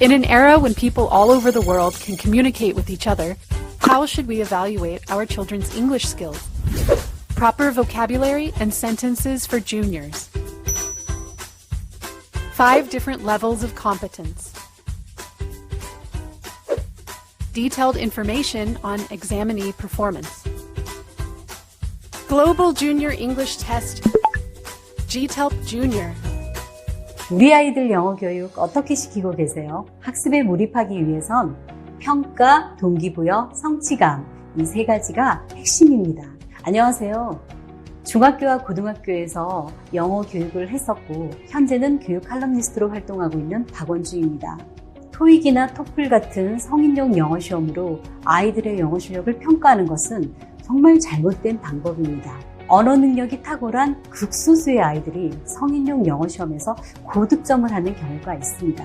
In an era when people all over the world can communicate with each other, how should we evaluate our children's English skills? Proper vocabulary and sentences for juniors. Five different levels of competence. Detailed information on examinee performance. Global Junior English Test GTELP Junior 우리 아이들 영어 교육 어떻게 시키고 계세요? 학습에 몰입하기 위해선 평가, 동기부여, 성취감 이 세 가지가 핵심입니다. 안녕하세요. 중학교와 고등학교에서 영어 교육을 했었고 현재는 교육 칼럼니스트로 활동하고 있는 박원주입니다. 토익이나 토플 같은 성인용 영어 시험으로 아이들의 영어 실력을 평가하는 것은 정말 잘못된 방법입니다. 언어 능력이 탁월한 극소수의 아이들이 성인용 영어 시험에서 고득점을 하는 경우가 있습니다.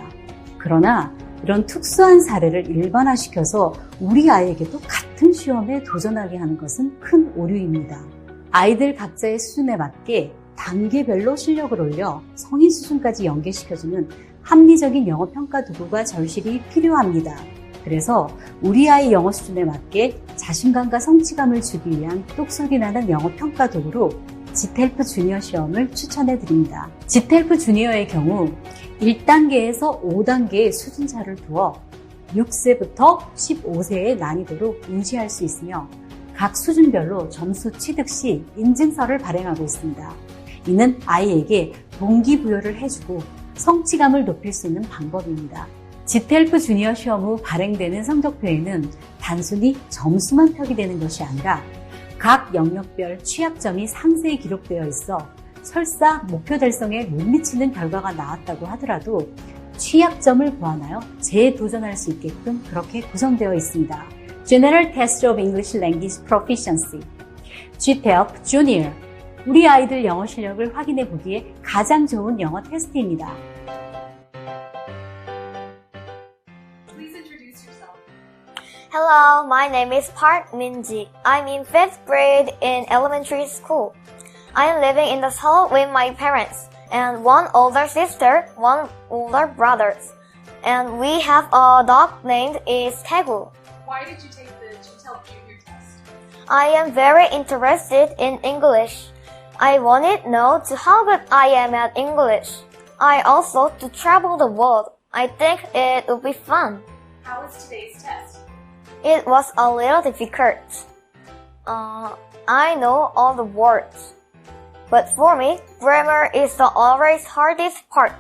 그러나 이런 특수한 사례를 일반화시켜서 우리 아이에게도 같은 시험에 도전하게 하는 것은 큰 오류입니다. 아이들 각자의 수준에 맞게 단계별로 실력을 올려 성인 수준까지 연계시켜주는 합리적인 영어 평가 도구가 절실히 필요합니다. 그래서 우리 아이 영어 수준에 맞게 자신감과 성취감을 주기 위한 똑소리 나는 영어 평가 도구로 지텔프 주니어 시험을 추천해 드립니다. 지텔프 주니어의 경우 1단계에서 5단계의 수준차를 두어 6세부터 15세의 난이도로 인지할 수 있으며 각 수준별로 점수 취득 시 인증서를 발행하고 있습니다. 이는 아이에게 동기부여를 해주고 성취감을 높일 수 있는 방법입니다. 지텔프 주니어 시험 후 발행되는 성적표에는 단순히 점수만 표기되는 것이 아니라 각 영역별 취약점이 상세히 기록되어 있어 설사 목표 달성에 못 미치는 결과가 나왔다고 하더라도 취약점을 보완하여 재도전할 수 있게끔 그렇게 구성되어 있습니다. General Test of English Language Proficiency GTELP Junior 우리 아이들 영어 실력을 확인해 보기에 가장 좋은 영어 테스트입니다. Hello, my name is Park Minji. I'm in fifth grade in elementary school. I am living in the Seoul with my parents and one older sister, one older brother. And we have a dog named is Tegu. Why did you take the GTELP Junior test? I am very interested in English. I wanted to know to how good I am at English. I also to travel the world. I think it would be fun. How was today's test? It was a little difficult. Uh, I know all the words. But for me, grammar is the always hardest part.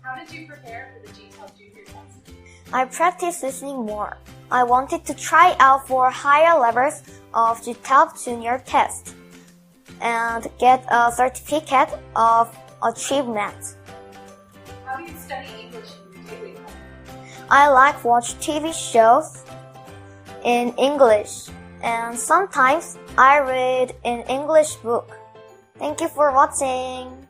How did you prepare for the GTELP Junior test? I practice listening more. I wanted to try out for higher levels of GTELP Junior test and get a certificate of achievement. How do you study English in your daily life? I like watch TV shows in English and sometimes I read an English book. Thank you for watching.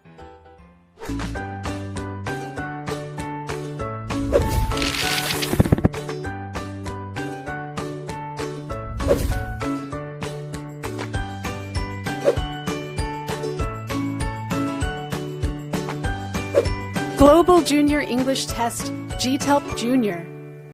Global Junior English Test GTELP Junior